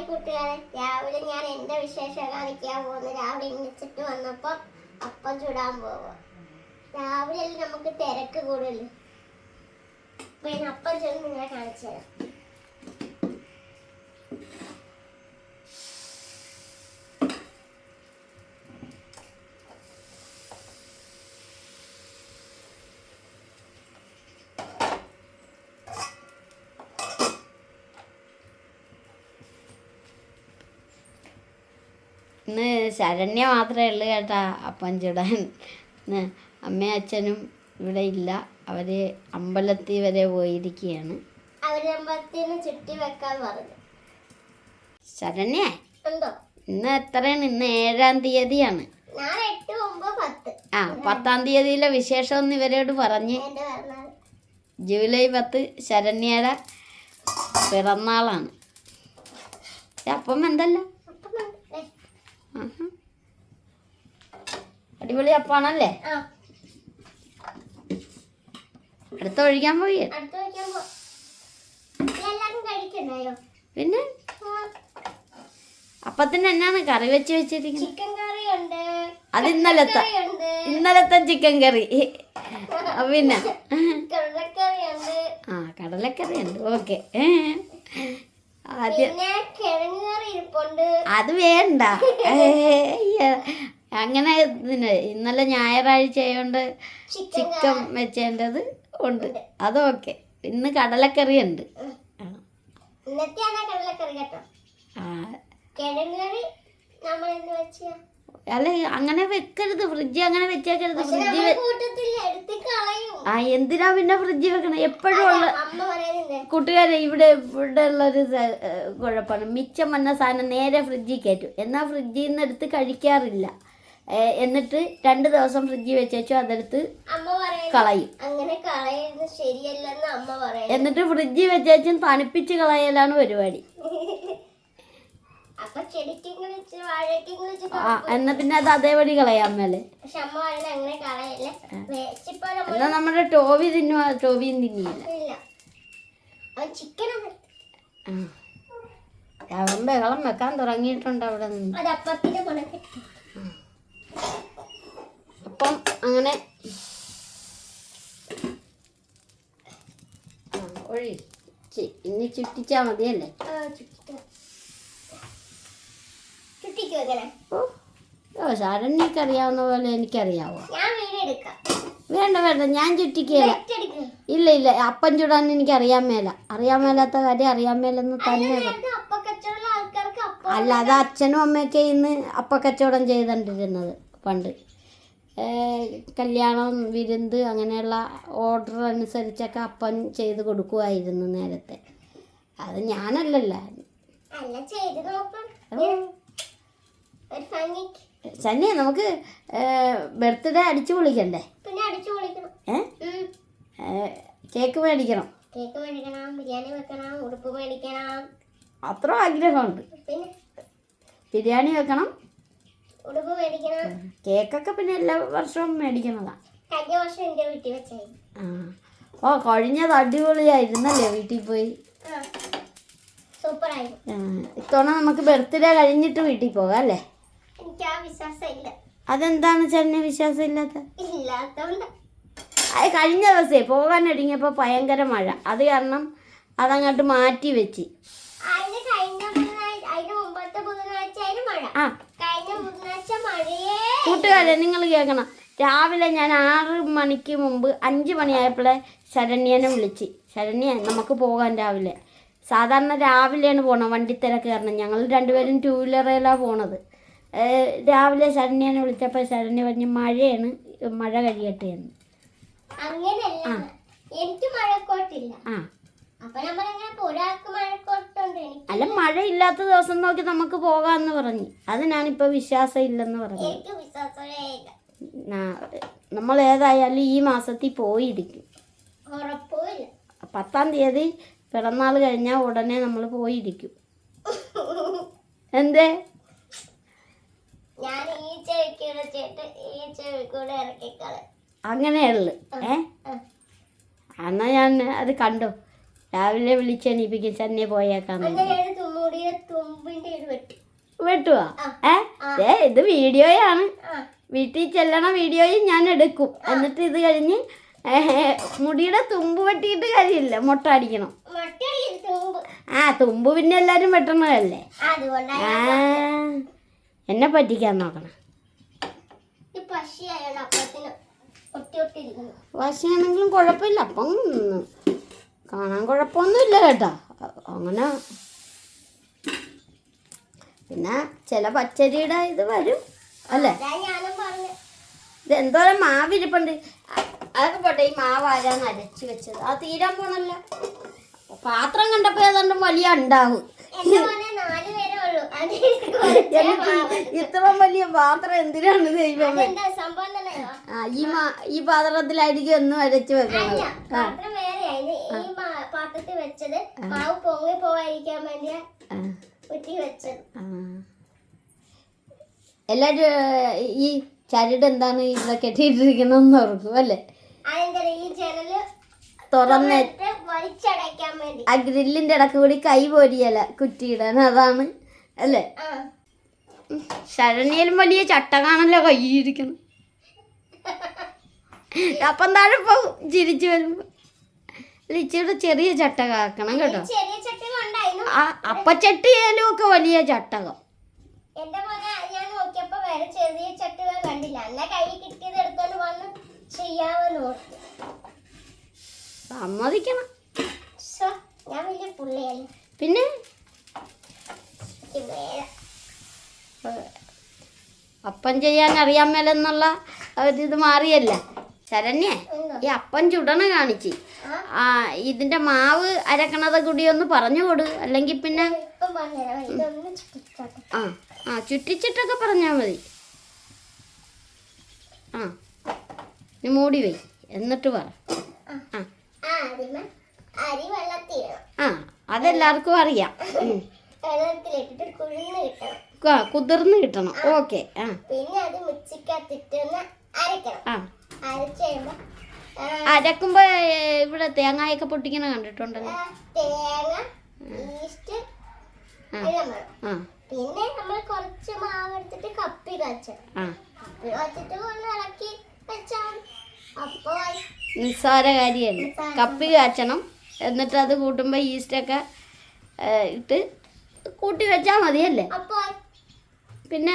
Hi കൂട്ടുകാരെ രാവിലെ ഞാൻ എന്റെ വിശേഷം കാണിക്കാൻ പോകുന്നു. രാവിലെ എണ്ണിച്ചിട്ട് വന്നപ്പോ അപ്പം ചുടാൻ പോവാ. രാവിലെ നമുക്ക് തിരക്ക് കൂടുതൽ അപ്പൊ അപ്പം ചുടും നിങ്ങളെ കാണിച്ചു തരാം ഇന്ന് ശരണ്യ മാത്രമേ ഉള്ളൂ കേട്ടാ അപ്പം ചുടാൻ ഇന്ന് അമ്മയും അച്ഛനും ഇവിടെ ഇല്ല. അവർ അമ്പലത്തിൽ വരെ പോയിരിക്കുകയാണ്. അവരമ്പത്തിന് ചുറ്റി വെക്കാൻ പറഞ്ഞു. ശരണ്യ എന്തോ? ഇന്ന് എത്രയാണ്? ഇന്ന് ഏഴാം തീയതിയാണ്. ആ പത്താം തീയതിയിലെ വിശേഷം ഒന്ന് ഇവരോട് പറഞ്ഞ്. ജൂലൈ പത്ത് ശരണ്യയുടെ പിറന്നാളാണ്. അപ്പം എന്തല്ല അപ്പം ഉണ്ട്. ദേ. ആഹാ. അടിപൊളി അപ്പാണല്ലേ? അടുത്ത ഒഴിക്കാൻ പോയി. പിന്നെ? അപ്പത്തിന് എന്നാണ് കറി വെച്ച് വെച്ചിരിക്കുന്നത്? ചിക്കൻ കറി ഉണ്ട് അത് ഇന്നലത്തെ ഇന്നലത്തെ ചിക്കൻ കറി. പിന്നെ. ആ കടലക്കറി ഉണ്ട് ഓക്കെ അത് വേണ്ട. അങ്ങനെ ഇന്നലെ ഞായറാഴ്ച ആയതുകൊണ്ട് ചിക്കൻ വെച്ചേണ്ടത് ഉണ്ട്. അതൊക്കെ ഇന്ന് കടലക്കറി ഉണ്ട് ആ. കിഴങ്ങ് കറി നമ്മൾ എന്ന് വെച്ചാ അല്ല അങ്ങനെ വെക്കരുത് ഫ്രിഡ്ജ് അങ്ങനെ വെച്ചേക്കരുത് ഫ്രിഡ്ജ് ആ എന്തിനാ പിന്നെ ഫ്രിഡ്ജ് വെക്കണം? എപ്പോഴും ഉള്ള കൂട്ടുകാരെ ഇവിടെ ഇവിടെ ഉള്ളൊരു കുഴപ്പമാണ്. മിച്ചം വന്ന സാധനം നേരെ ഫ്രിഡ്ജിൽ കയറ്റും. എന്നാൽ ഫ്രിഡ്ജിൽ നിന്ന് എടുത്ത് കഴിക്കാറില്ല. എന്നിട്ട് രണ്ട് ദിവസം ഫ്രിഡ്ജിൽ വെച്ചു അതെടുത്ത് കളയും. അങ്ങനെ കളയുന്നത് ശരിയല്ലെന്ന് അമ്മ പറയും എന്നിട്ട് ഫ്രിഡ്ജിൽ വെച്ചും തണുപ്പിച്ച് കളയലാണ് പരിപാടി. എന്നാൽ പിന്നെ അത് അതേപടി കളയാം മേലെ എന്നാ നമ്മുടെ ടോവി തിന്നു ടോവിയും തിന്നില്ല. അവൻ ബഹളം വെക്കാൻ തുടങ്ങിയിട്ടുണ്ട് അവിടെ നിന്ന്. അപ്പം അങ്ങനെ. ഒഴി. ഇനി ചുറ്റിച്ചാ മതിയല്ലേ? വെക്കണേ ഓ ശരണ്യക്ക് അറിയാവുന്ന പോലെ എനിക്കറിയാവോ? വേണ്ട വേണ്ട ഞാൻ ചുറ്റിക്കുകയില്ല ഇല്ല ഇല്ല അപ്പം ചുടാൻ എനിക്ക് അറിയാൻ മേല. അറിയാൻ മേലാത്ത കാര്യം അറിയാൻ മേലെന്ന് തന്നെ പറ- അപ്പ കച്ചവടമുള്ള ആൾക്കാർക്ക് അപ്പ അല്ല അത് അച്ഛനും അമ്മയൊക്കെ ഇന്ന് അപ്പക്കച്ചവടം ചെയ്തുകൊണ്ടിരുന്നത് പണ്ട്. കല്യാണം വിരുന്ന് അങ്ങനെയുള്ള ഓർഡർ അനുസരിച്ചൊക്കെ അപ്പൻ ചെയ്ത് കൊടുക്കുമായിരുന്നു നേരത്തെ. അത് ഞാനല്ലല്ല. സന്യ നമുക്ക് ബർത്ത്ഡേ അടിച്ചു പൊളിക്കണ്ടേ? കേക്ക് മേടിക്കണം. കേക്ക് മേടിക്കണം ബിരിയാണി വെക്കണം ഉടുപ്പ് മേടിക്കണം. അത്ര ആഗ്രഹമുണ്ട്. ബിരിയാണി വെക്കണം. ഉടുപ്പ് മേടിക്കണം. കേക്കൊക്കെ പിന്നെ എല്ലാ വർഷവും മേടിക്കണതാ കഴിഞ്ഞ വർഷം എന്റെ വീട്ടിൽ വെച്ചായി. ഓ കഴിഞ്ഞത് അടിപൊളിയായിരുന്നല്ലേ വീട്ടിൽ പോയി? സൂപ്പറായി. ഇത്തവണ നമുക്ക് ബർത്ത്ഡേ കഴിഞ്ഞിട്ട് വീട്ടിൽ പോകാം അല്ലേ? എനിക്ക് ആ അതെന്താണ് ചേട്ടന് വിശ്വാസം ഇല്ലാത്ത ഇല്ലാത്തോണ്ട്. അത് കഴിഞ്ഞ ദിവസേ പോകാൻ ഒരുങ്ങിയപ്പോൾ ഭയങ്കര മഴ. അത് കാരണം അതങ്ങോട്ട് മാറ്റി വെച്ച്. അതിന് കഴിഞ്ഞ ബുധനാഴ്ച അതിന് മുമ്പത്തെ ബുധനാഴ്ച അതിന് മഴ. ആ. കഴിഞ്ഞ ബുധനാഴ്ച മഴയേ കൂട്ടുകാരെ നിങ്ങൾ കേൾക്കണം. രാവിലെ ഞാൻ ആറ് മണിക്ക് മുമ്പ് അഞ്ച് മണിയായപ്പോഴേ ശരണ്യനെ വിളിച്ച്. ശരണ്യ നമുക്ക് പോകാൻ രാവിലെ. സാധാരണ രാവിലെയാണ് പോണത് വണ്ടിത്തിരക്ക് കാരണം. ഞങ്ങൾ രണ്ടുപേരും ടൂ വീലറിലാണ് പോണത്. രാവിലെ ശരണ്യനെ വിളിച്ചപ്പോൾ ശരണ്യ പറഞ്ഞ് മഴയാണ് മഴ കഴിയട്ടെ എന്ന്. അങ്ങനെയല്ല. എനിക്ക് മഴക്കോട്ടില്ല. ആ. അല്ല മഴ ഇല്ലാത്ത ദിവസം നോക്കി നമുക്ക് പോകാന്ന് പറഞ്ഞു. അതിനാണിപ്പൊ വിശ്വാസം ഇല്ലെന്ന് പറഞ്ഞു. നമ്മൾ ഏതായാലും ഈ മാസത്തിൽ പോയിരിക്കും. പത്താം തീയതി പിറന്നാൾ കഴിഞ്ഞാൽ ഉടനെ നമ്മൾ പോയിരിക്കും. എന്തേ? ഞാൻ ഈ ചെവിക്കൂടെ ചേട്ട് ഈ ചെവിക്കൂടെ ഇറക്കിക്കളെ. അങ്ങനെയുള്ളു ഏ? എന്നാ ഞാൻ അത് കണ്ടു? രാവിലെ വിളിച്ചെണീപ്പിക്കും ചെന്നൈ വെട്ടി. വെട്ടുവാ? ഏ? ഇത് വീഡിയോയാണ്. വീട്ടിൽ ചെല്ലണ വീഡിയോയും ഞാൻ എടുക്കും. എന്നിട്ട് ഇത് കഴിഞ്ഞ് മുടിയുടെ തുമ്പ് വെട്ടിയിട്ട് കാര്യമില്ല മുട്ട അടിക്കണം. ആ തുമ്പ് പിന്നെ എല്ലാരും വെട്ടണതല്ലേ? ആ. എന്നെ പറ്റിക്കാൻ നോക്കണം. വാശിയാണെങ്കിലും കുഴപ്പമില്ല. അപ്പം കാണാൻ കുഴപ്പമൊന്നുമില്ല കേട്ടോ. അങ്ങനെ പിന്നെ ചില പച്ചരിയുടെ ഇത് വരും. അല്ലേ? ഇതെന്തോരം മാവിരിപ്പുണ്ട്. അതൊക്കെ പോട്ടെ ഈ മാവ് ആരാന്ന് അരച്ച് വെച്ചത്? അത് തീരാൻ പോണല്ല. പാത്രം കണ്ടപ്പോ ഏതാണ്ട് വലിയ ഉണ്ടാവും നാല് പേരേ ഉള്ളൂ. ഇത്ര വലിയ പാത്രം എന്തിനാണ് ദൈവമേ? ആ ഈ മാ ഈ പാത്രത്തിലായിരിക്കും ഒന്നും അരച്ചു മാ- പാത്രത്തിൽ വെച്ചത് മാവ് പൊങ്ങി പോവാതിരിക്കാൻ വേണ്ടിയാ ആ, കുറ്റി വെച്ചത്. എല്ലാരും ഈ ചരട് എന്താണ് ഇവിടെ കെട്ടിയിട്ടിരിക്കണമെന്ന് ഓർക്കും അല്ലേ? തുറന്ന് വേണ്ടി. ആ ഗ്രില്ലിന്റെ ഇടയ്ക്ക് കൂടി കൈ പോരിയല കുറ്റിയിടാൻ. അതാണ് അല്ലേ? ശരണ്യയിലും വലിയ ചട്ടകാണല്ലോ കയ്യിരിക്കണം അപ്പം താഴെ ഇപ്പൊ ചിരിച്ചു വരുമ്പോ. ഇച്ചിരി ചെറിയ ചട്ടകാക്കണം കേട്ടോ. അപ്പച്ചട്ടിയാലും ഒക്കെ വലിയ ചട്ടകം. എന്റെ മോനെ ഞാൻ നോക്കിയപ്പോ വേറെ ചെറിയ ചട്ടുകൾ കണ്ടില്ല. കൈ കിട്ടിയത് എടുത്തോണ്ട് വന്ന് ചെയ്യാമെന്ന് ഓർത്തു. സമ്മതിക്കണം. ഞാൻ വലിയ പുള്ളിയല്ലേ. പിന്നെ? അപ്പം ചെയ്യാൻ അറിയാൻ മേലെന്നുള്ള ഒരിത് മാറിയല്ല? ശരണ്യേ ഈ അപ്പം ചുടണ കാണിച്ച്. ആ. ഇതിന്റെ മാവ് അരക്കണത് കൂടി ഒന്ന് പറഞ്ഞു കൊടു. അല്ലെങ്കിൽ പിന്നെ ആ ആ ചുറ്റിച്ചിട്ടൊക്കെ പറഞ്ഞാ മതി. ആ നീ മൂടി വൈ. എന്നിട്ട് പറ. ആ. അതെല്ലാവർക്കും അറിയാം. വെള്ളത്തിലിട്ടിട്ട് കുഴിന്ന് കിട്ടണം. ആ, കുതിർന്ന് കിട്ടണം. ഓക്കെ. ആ. പിന്നെ അത് അരക്കണം ആ. അരച്ച് അരക്കുമ്പോ ഇവിടെ തേങ്ങയൊക്കെ പൊട്ടിക്കണ കണ്ടിട്ടുണ്ടല്ലോ. തേങ്ങ ഈസ്റ്റ് ആ. പിന്നെ നമ്മൾ കുറച്ച് മാവ് എടുത്തിട്ട് കപ്പി കാച്ചണം. ആ. കപ്പി കാച്ചിട്ട് ഒന്ന് ഇളക്കി വെച്ചാൽ അപ്പോൾ നിസ്സാര കാര്യമല്ല? കപ്പി കാച്ചണം. എന്നിട്ട് അത് കൂട്ടുമ്പോൾ ഈസ്റ്റൊക്കെ ഇട്ട് കൂട്ടി വെച്ചാൽ മതിയല്ലേ? പിന്നെ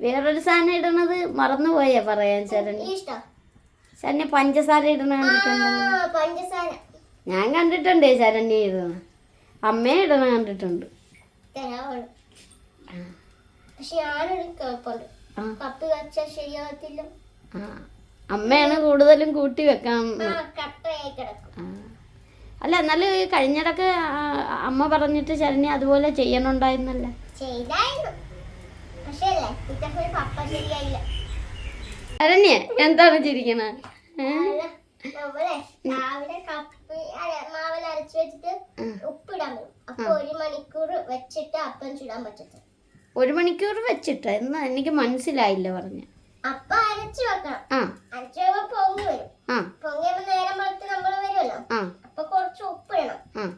വേറൊരു സാധനം ഇടണത് മറന്നുപോയാ പറയാൻ ശരണ്യ. ഇഷ്ടം. ശരണ്യ പഞ്ചസാര ഇടണ കണ്ടിട്ടുണ്ട്? ഞാൻ കണ്ടിട്ടുണ്ട് ശരണ്യ ഇടണ അമ്മയെ ഇടണ കണ്ടിട്ടുണ്ട്. അമ്മയാണ് കൂടുതലും കൂട്ടി വെക്കാൻ ആ കട്ടയായി കിടക്കും ആ. അല്ല എന്നാലും കഴിഞ്ഞിടക്ക് അമ്മ പറഞ്ഞിട്ട് ശരണ്യ അതുപോലെ ചെയ്യണുണ്ടായിരുന്നല്ല? ശരണ്യ എന്താണ് ചിരിക്കണ? രാവിലെ കപ്പി അര- മാവിൽ അരച്ച് വെച്ചിട്ട് ഉപ്പിടാൻ പോകും അപ്പൊ ഒരു മണിക്കൂർ വെച്ചിട്ട് അപ്പം ചുടാൻ ഒരു മണിക്കൂർ വെച്ചിട്ട് എന്നാ എനിക്ക് മനസ്സിലായില്ല പറഞ്ഞു. അപ്പൊ അരച്ചു വെക്കണം. അരച്ചു കഴിയുമ്പോ പൊങ്ങി വരും. ആ. നേരം വളർത്ത് നമ്മൾ വരുമല്ലോ ആ. അപ്പൊ കുറച്ച് ഉപ്പിടണം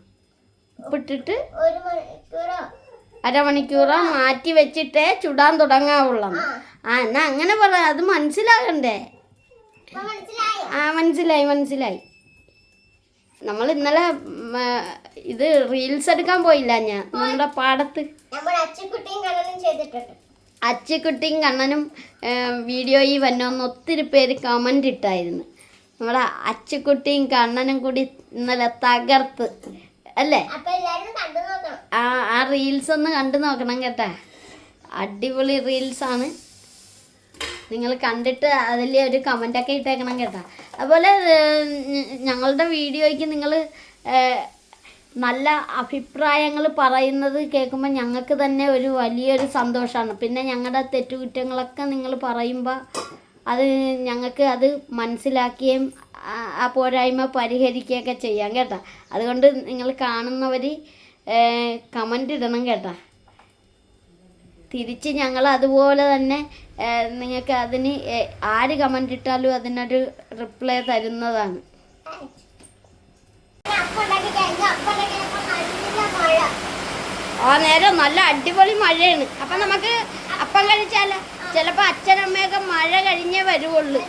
ഉപ്പിട്ടിട്ട് ഒരു മണിക്കൂറോ? അരമണിക്കൂറോ മാറ്റി വെച്ചിട്ടേ ചുടാൻ തുടങ്ങാവുള്ളൂ ആ. എന്നാ അങ്ങനെ പറ അത് മനസ്സിലാകണ്ടേ? ആ മനസ്സിലായി മനസ്സിലായി. നമ്മൾ ഇന്നലെ ഇത് റീൽസ് എടുക്കാൻ പോയില്ല ഞാൻ. നമ്മുടെ പാടത്ത്. അച്ചുക്കുട്ടിയും കണ്ണനും വീഡിയോയിൽ വന്നോന്ന് ഒത്തിരി പേര് കമന്റ് ഇട്ടായിരുന്നു. നമ്മുടെ അച്ചുകുട്ടിയും കണ്ണനും കൂടി ഇന്നലെ തകർത്ത്. അല്ലേ? ആ ആ റീൽസ് ഒന്ന് കണ്ടു നോക്കണം കേട്ടാ. അടിപൊളി റീൽസ് ആണ്. നിങ്ങൾ കണ്ടിട്ട് അതിൽ ഒരു കമന്റൊക്കെ ഇട്ടേക്കണം കേട്ടാ. അതുപോലെ ഞങ്ങളുടെ വീഡിയോയ്ക്ക് നിങ്ങൾ നല്ല അഭിപ്രായങ്ങൾ പറയുന്നത് കേൾക്കുമ്പോൾ ഞങ്ങൾക്ക് തന്നെ ഒരു വലിയൊരു സന്തോഷമാണ്. പിന്നെ ഞങ്ങളുടെ തെറ്റുകുറ്റങ്ങളൊക്കെ നിങ്ങൾ പറയുമ്പോൾ അത് ഞങ്ങൾക്ക് അത് മനസ്സിലാക്കുകയും ആ- പോരായ്മ പരിഹരിക്കുകയൊക്കെ ചെയ്യാം കേട്ടോ. അതുകൊണ്ട് നിങ്ങൾ കാണുന്നവർ കമന്റ് ഇടണം കേട്ടോ. തിരിച്ച് ഞങ്ങൾ അതുപോലെ തന്നെ നിങ്ങൾക്ക് അതിന് ആര് കമന്റ് ഇട്ടാലും അതിനൊരു റിപ്ലൈ തരുന്നതാണ്. ആ നേരം നല്ല അടിപൊളി മഴയാണ്. അപ്പം നമുക്ക് അപ്പം കഴിച്ചാലോ? ചിലപ്പോ അച്ഛനമ്മയൊക്കെ മഴ കഴിഞ്ഞേ വരുവുള്ളൂ.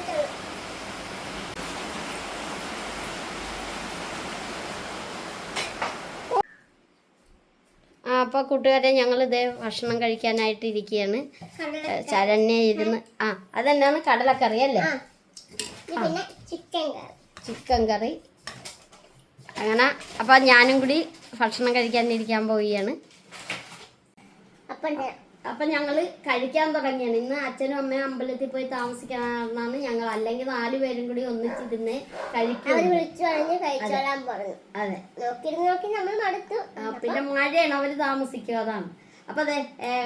ആ അപ്പൊ കൂട്ടുകാരെ ഞങ്ങൾ ഇതേ ഭക്ഷണം കഴിക്കാനായിട്ട് ഇരിക്കുകയാണ് ചരണ്യ ഇരുന്ന്. ആ അതെന്നാണ്? കടലക്കറി അല്ലേ? ചിക്കൻ കറി. അങ്ങനെ അപ്പം ഞാനും കൂടി ഭക്ഷണം കഴിക്കാനിരിക്കാൻ പോവുകയാണ്. അപ്പം അപ്പം ഞങ്ങൾ കഴിക്കാൻ തുടങ്ങിയാണ്. ഇന്ന് അച്ഛനും അമ്മയും അമ്പലത്തിൽ പോയി താമസിക്കാനാണ് ഞങ്ങൾ. അല്ലെങ്കിൽ നാല് പേരും കൂടി ഒന്നിച്ചിരുന്ന് അവർ കഴിക്കും വിളിച്ചു പറഞ്ഞ് കഴിച്ചോളാൻ പറഞ്ഞു. അതെ. നോക്കിയിരുന്ന് നോക്കി നമ്മൾ മടുത്തു. പിന്നെ മഴയാണ്. അവർ താമസിക്കുക അതാണ്. അപ്പം അതെ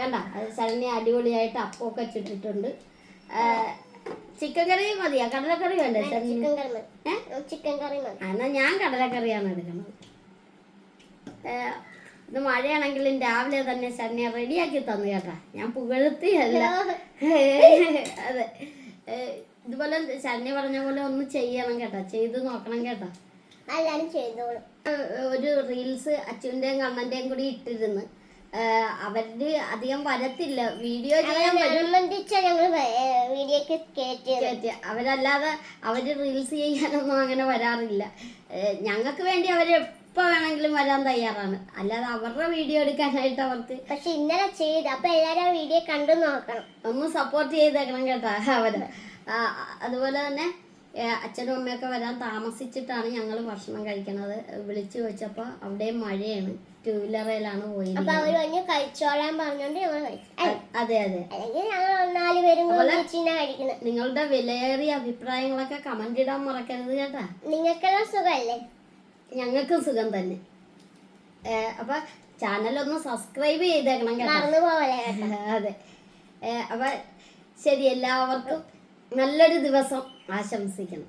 കണ്ട. അത് ശരണ്യ അടിപൊളിയായിട്ട് അപ്പമൊക്കെ ചുട്ടിട്ടുണ്ട് ചിക്കൻ കറി മതിയാ? കടലക്കറി വേണ്ടേ ചിക്കൻ കറി ചിക്കൻ കറി എന്നാ ഞാൻ കടലക്കറിയാണ് എടുക്കുന്നത്. ഇത് മഴയാണെങ്കിലും രാവിലെ തന്നെ ശരണ്യ റെഡിയാക്കി തന്നു കേട്ടാ. ഞാൻ പുകഴ്ത്തിയല്ല. അതെ. ഇതുപോലെ ശരണ്യ പറഞ്ഞ പോലെ ഒന്ന് ചെയ്യണം കേട്ടാ. ചെയ്ത് നോക്കണം കേട്ടാ. ഒരു റീൽസ് അച്ഛന്റെയും കണ്ണന്റെയും കൂടി ഇട്ടിരുന്നു. അവരുടെ അവർ അധികം വരത്തില്ല. വീഡിയോ ചെയ്യാൻ. അവരല്ലാതെ അവർ റീൽസ് ചെയ്യാനൊന്നും അങ്ങനെ വരാറില്ല. ഞങ്ങൾക്ക് വേണ്ടി അവർ എപ്പോ വേണമെങ്കിലും വരാൻ തയ്യാറാണ്. അല്ലാതെ അവരുടെ വീഡിയോ എടുക്കാനായിട്ട് അവർക്ക് പക്ഷെ ഇന്നലെ ചെയ്ത് അപ്പൊ എല്ലാരും ആ വീഡിയോ കണ്ടു നോക്കണം. ഒന്ന് സപ്പോർട്ട് ചെയ്തേക്കണം കേട്ടോ അവർ. അതുപോലെ തന്നെ അച്ഛനും അമ്മയൊക്കെ വരാൻ താമസിച്ചിട്ടാണ് ഞങ്ങൾ ഭക്ഷണം കഴിക്കണത്. വിളിച്ചു വെച്ചപ്പോൾ അവിടെ മഴയാണ്. ടൂ വീലറിലാണ് പോയി അപ്പൊ അവർ പറഞ്ഞു കഴിച്ചോളാൻ പറഞ്ഞോണ്ട് ഞങ്ങൾ അതെ അതെ. അല്ലെങ്കിൽ ഞങ്ങൾ നാല് പേരും കൂടി ഒന്നിച്ചിന്നാ കഴിക്കുന്നത് നിങ്ങളുടെ വിലയേറിയ അഭിപ്രായങ്ങളൊക്കെ കമന്റ് ഇടാൻ മറക്കരുത് കേട്ടാ. നിങ്ങൾക്കെല്ലാം സുഖമല്ലേ ഞങ്ങൾക്കും സുഖം തന്നെ. അപ്പൊ ചാനലൊന്ന് സബ്സ്ക്രൈബ് ചെയ്തേക്കണം കേട്ടോ. അതെ. അപ്പൊ ശരി എല്ലാവർക്കും നല്ലൊരു ദിവസം ആശംസിക്കണം